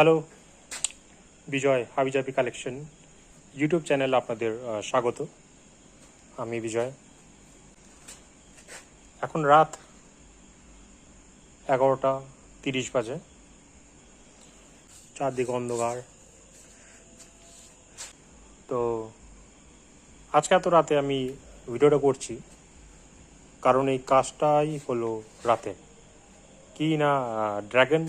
Hello বিজয় হাবিজাবি collection YouTube চ্যানেলে আপনাদের স্বাগত। আমি বিজয়। এখন রাত এগারোটা তিরিশ বাজে। চারদিকে অন্ধকার। তো আজকে এত রাতে আমি ভিডিওটা করছি। কারণ এই কাজটাই হলো রাতে। কি না ড্রাগন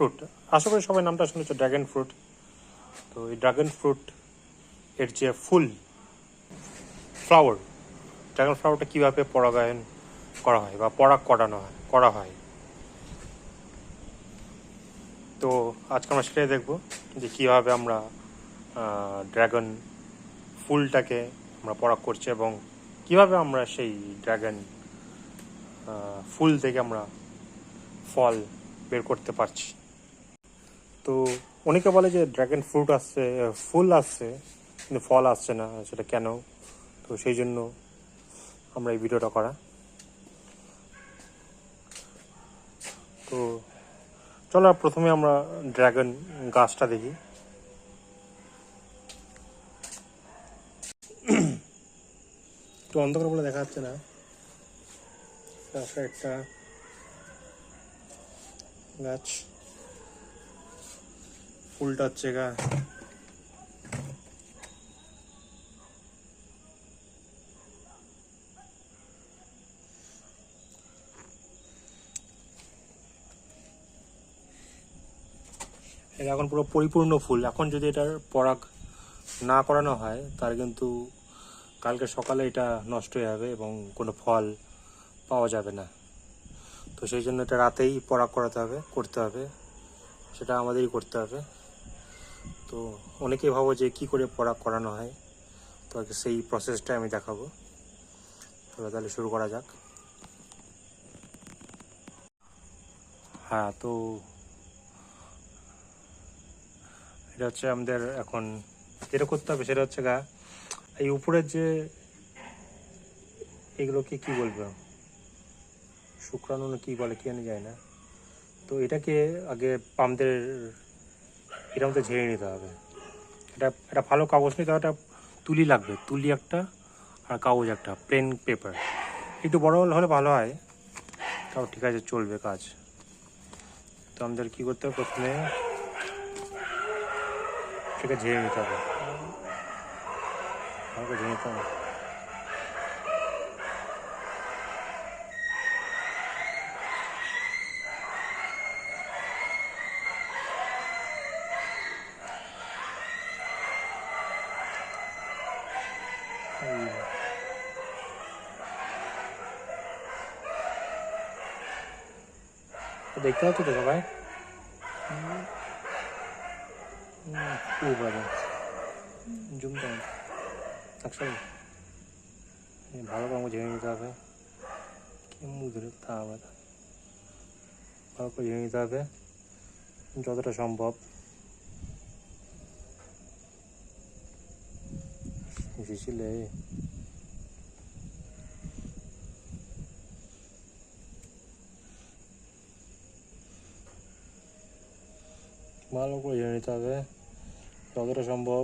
ফ্রুট আশা করি সবাই নামটা শুনেছো ড্রাগন ফ্রুট তো এই ড্রাগন ফ্রুট এর যে ফুল ফ্লাওয়ার ড্রাগন ফ্লাওয়ারটা কীভাবে পরাগায়ন করা হয় বা পরাগ করানো হয়, করা হয়। তো আজকে আমরা সেটাই দেখব যে কীভাবে আমরা ড্রাগন ফুলটাকে আমরা পরাগ করছি এবং কীভাবে আমরা সেই ড্রাগন ফুল থেকে আমরা ফল বের করতে পারছি। তো অনেকে বলে যে ড্রাগন ফ্রুট আসছে ফুল আসছে, কিন্তু ফল আসছে না, সেটা কেন? তো সেই জন্য আমরা এই ভিডিওটা করা। তো চলো প্রথমে আমরা ড্রাগন গাছটা দেখি। একটু অন্ধকার বলে দেখা যাচ্ছে না। একটা গাছ। ফুলটা হচ্ছে গা। এটা এখন পুরো পরিপূর্ণ ফুল। এখন যদি এটার পরাগ না করানো হয় তার কিন্তু কালকে সকালে এটা নষ্ট হয়ে যাবে এবং কোনো ফল পাওয়া যাবে না। তো সেই জন্য এটা রাতেই পরাগ করাতে হবে, করতে হবে। সেটা আমাদেরই করতে হবে। তো অনেকেই ভাবো যে কি করে পড়া করানো হয়। তো সেই প্রসেসটা আমি দেখাবো। তাহলে শুরু করা যাক। হ্যাঁ তো এটা হচ্ছে আমাদের এখন যেটা করতে হবে সেটা হচ্ছে গা, এই উপরের যে এগুলোকে কি বলব? শুক্রাণু কি বলে কি জানি যায় না। তো এটাকে আগে পামদের এটার তো ঝেড়ে নিতে হবে। এটা একটা ভালো কাগজ নিতে হবে একটা তুলি লাগবে। তুলি একটা আর কাগজ একটা প্লেন পেপার একটু বড় হলে ভালো হয়। তাও ঠিক আছে, চলবে কাজ। তো আমাদের কী করতে হবে? প্রথমে সেটা ঝেড়ে নিতে হবে। ঝেড়ে নিতে হবে। দেখতে পাচ্ছ তো সবাই খুব ভালো জুম দাও একসাথে ভালো করে আমাকে ঝেড়ে নিতে হবে কি মুখ ধরে তা হবে ভালো করে ঝেড়ে নিতে হবে যতটা সম্ভব ঝিছিলে ভালো করে ঝেড়ে নিতে হবে যতটা সম্ভব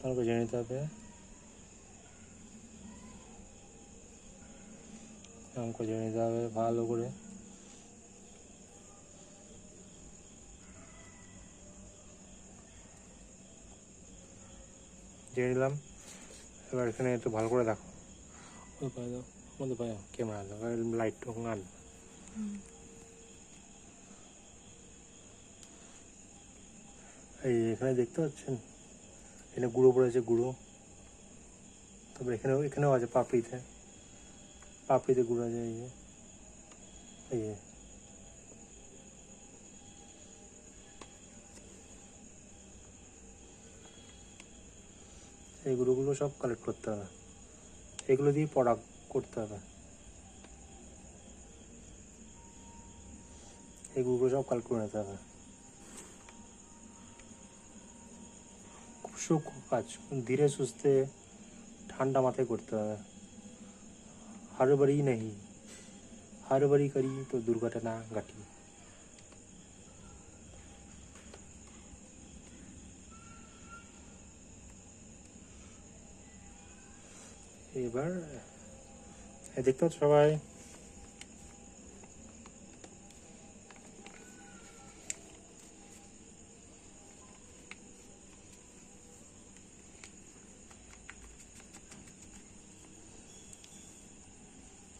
ভালো করে ঝেড়ে নিতে হবে করে ঝেড়ে নিতে হবে ভালো করে ঝেড়ে নিলাম এবার এখানে একটু ভালো করে দেখো। ওই পায়ে দাও মধ্যে পায়ে ক্যামেরা দাও লাইট আন এই এখানে দেখতে পাচ্ছেন? এখানে গুঁড়ো পড়েছে গুঁড়ো। তারপরে এখানেও এখানেও আছে পাপড়িতে। পাপড়িতে গুঁড়ো আছে এই যে। এই যে। এই গুঁড়োগুলো সব কালেক্ট করতে হবে। এগুলো দিয়ে পড়া করতে হবে। এই গুঁড়ো সব কালেক্ট করে নিতে হবে। সূক্ষ্ম কাজ। ধীরে সুস্থে ঠান্ডা মাথায় করতে হবে। হাড়বাড়ি নেই। হাড়বাড়ি করি তো দুর্ঘটনা ঘটি। এবার দেখতে পাচ্ছ সবাই?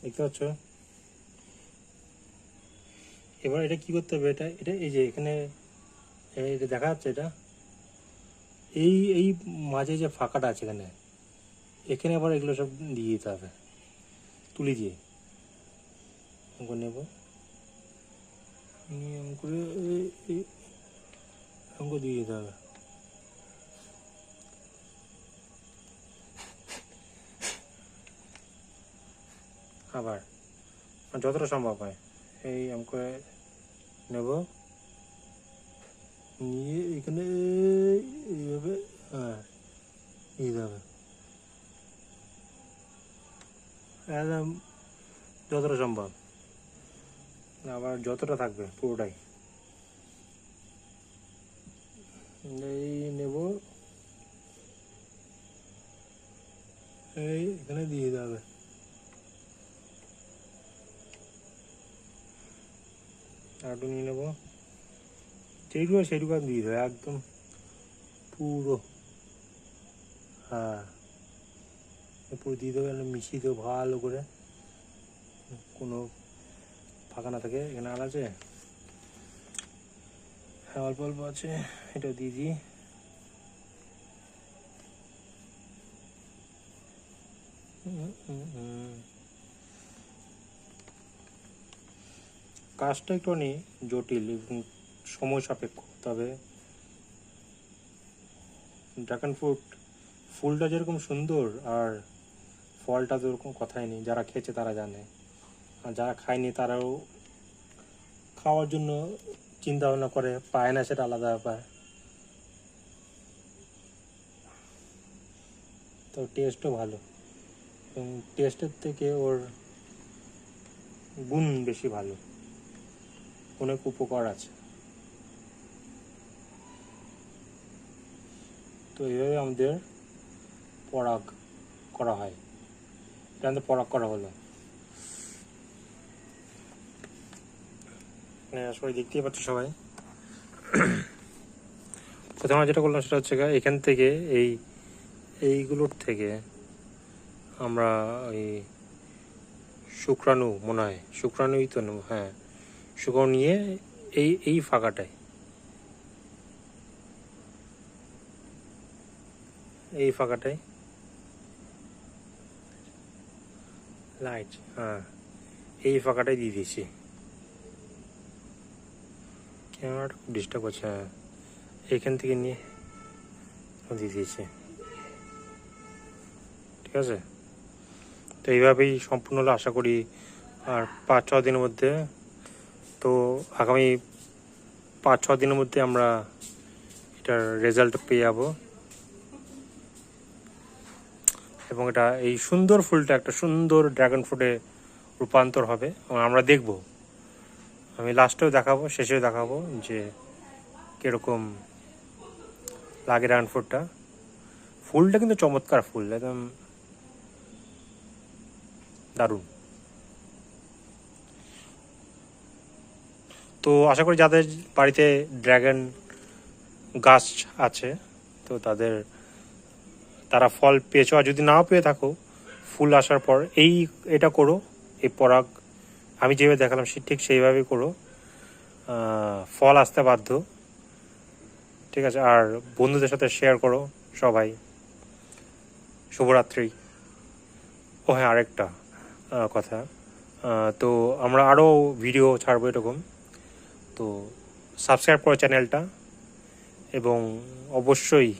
দেখতে পাচ্ছ? এবার এটা কি করতে হবে? এটা এটা এই যে এখানে এটা দেখা যাচ্ছে এটা? এই এই মাঝে যে ফাঁকাটা আছে এখানে এখানে আবার এগুলো সব দিয়ে দিতে হবে। তুলে দিয়ে। অঙ্ক নেব। নিয়ে অঙ্ক করে এই- এই অঙ্ক দিয়ে দিতে হবে। আবার যতটা সম্ভব হয়, এই অঙ্ক নেব। নিয়ে এখানে এইভাবে হ্যাঁ এইভাবে একদম যতটা সম্ভব। আবার যতটা থাকবে, পুরোটাই। এই নেব। এই এখানে দিয়ে দিতে হবে। আরটু নিয়ে নেব। যেইটুকু হয় সেইটুকু দিয়ে দেবে একদম পুরো। হ্যাঁ। পুরো দিয়ে দেবে মিশিয়ে দেবো ভালো করে। কোনো ফাঁকা না থাকে, এখানে আর আছে? হ্যাঁ অল্প অল্প আছে এটা দিয়ে দিই। কাজটা একটুখানি জটিল এবং সময় সাপেক্ষ, তবে ড্রাগন ফ্রুট ফুলটা যেরকম সুন্দর আর ফলটা তো ওরকম কথাই নেই, যারা খেয়েছে তারা জানে। আর যারা খায়নি তারাও খাওয়ার জন্য চিন্তা ভাবনা করে, পায় না সেটা আলাদা ব্যাপার। তো টেস্টও ভালো। এবং টেস্টের থেকে ওর গুণ বেশি ভালো। অনেক উপকার আছে। তো এইভাবে আমাদের পরাগ করা হয়। আমাদের পরাগ করা হলো। সবাই দেখতেই পাচ্ছ সবাই। প্রথমে যেটা করলাম সেটা হচ্ছে এখান থেকে এই, এইগুলোর থেকে আমরা ওই শুক্রাণু মনে হয় শুক্রাণুই তো হ্যাঁ শুক্রাণু নিয়ে এই এই ফাঁকাটায়। এই ফাঁকাটায় লাইট হ্যাঁ এই ফাঁকাটাই দিয়ে দিয়েছি। ক্যামেরাটা খুব ডিস্টার্ব করছে হ্যাঁ। এইখান থেকে নিয়ে দিয়ে দিয়েছি। ঠিক আছে? তো এইভাবেই সম্পূর্ণ হলো আশা করি। আর পাঁচ ছ দিনের মধ্যে তো আগামী পাঁচ ছ দিনের মধ্যে আমরা এটার রেজাল্ট পেয়ে যাব। এবং এটা এই সুন্দর ফুলটা একটা সুন্দর ড্রাগন ফ্রুটে রূপান্তর হবে এবং আমরা দেখব। আমি লাস্টেও দেখাবো, শেষেও দেখাবো যে কীরকম লাগে ড্রাগন ফ্রুটটা ফুলটা কিন্তু চমৎকার ফুল, একদম দারুণ। তো আশা করি যাদের বাড়িতে ড্রাগন গাছ আছে, তো তাদের তারা ফল পেয়েছ, আর যদি নাও পেয়ে থাকো, ফুল আসার পর, এই এটা করো, এই পরাগ, আমি যেভাবে দেখালাম সে ঠিক সেইভাবেই করো। ফল আসতে বাধ্য। ঠিক আছে, আর বন্ধুদের সাথে শেয়ার করো সবাই। শুভরাত্রি। ও হ্যাঁ আরেকটা কথা। তো আমরা আরও ভিডিও ছাড়বো এরকম। তো সাবস্ক্রাইব করো চ্যানেলটা এবং অবশ্যই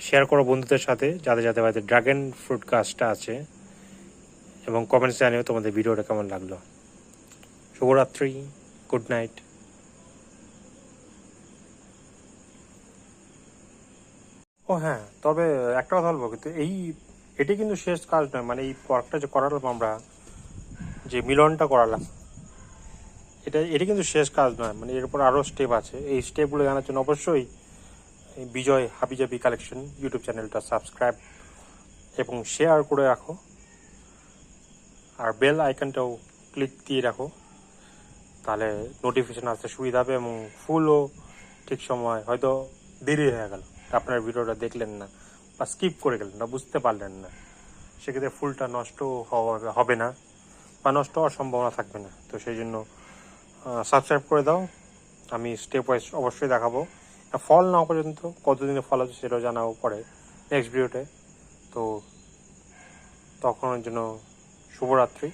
শেয়ার করো বন্ধুদের সাথে, যাদের যাদের বাড়িতে ড্রাগন ফ্রুট গাছটা আছে, এবং কমেন্টস জানিও তোমাদের ভিডিওটা কেমন লাগল। শুভরাত্রি গুড নাইট ও হ্যাঁ তবে একটা কথা বলব কিন্তু এই, এটি কিন্তু শেষ কাজ নয় মানে এই পর্কটা যে করালাম আমরা, যে মিলনটা করালাম, এটা এটা কিন্তু শেষ কাজ নয় মানে এরপর আরও স্টেপ আছে। এই স্টেপগুলো জানার জন্য অবশ্যই বিজয় হাবিজাবি কালেকশন ইউটিউব চ্যানেলটা সাবস্ক্রাইব এবং শেয়ার করে রাখো। আর বেল আইকনটাও ক্লিক দিয়ে রাখো। তাহলে নোটিফিকেশন আসতে সুবিধা হবে এবং ফুলও ঠিক সময় হয়তো দেরি হয়ে গেল। আপনার ভিডিওটা দেখলেন না বা স্কিপ করে গেলেন না বুঝতে পারলেন না। সেক্ষেত্রে ফুলটা নষ্ট হবে না বা নষ্ট হওয়ার সম্ভাবনা থাকবে না। তো সেই জন্য সাবস্ক্রাইব করে দাও। আমি স্টেপ ওয়াইজ অবশ্যই দেখাবো। আর ফল না পর্যন্ত কতদিনে ফল আছে সেটাও জানাও পরে নেক্সট ভিডিওতে তো। তখনের জন্য শুভরাত্রি।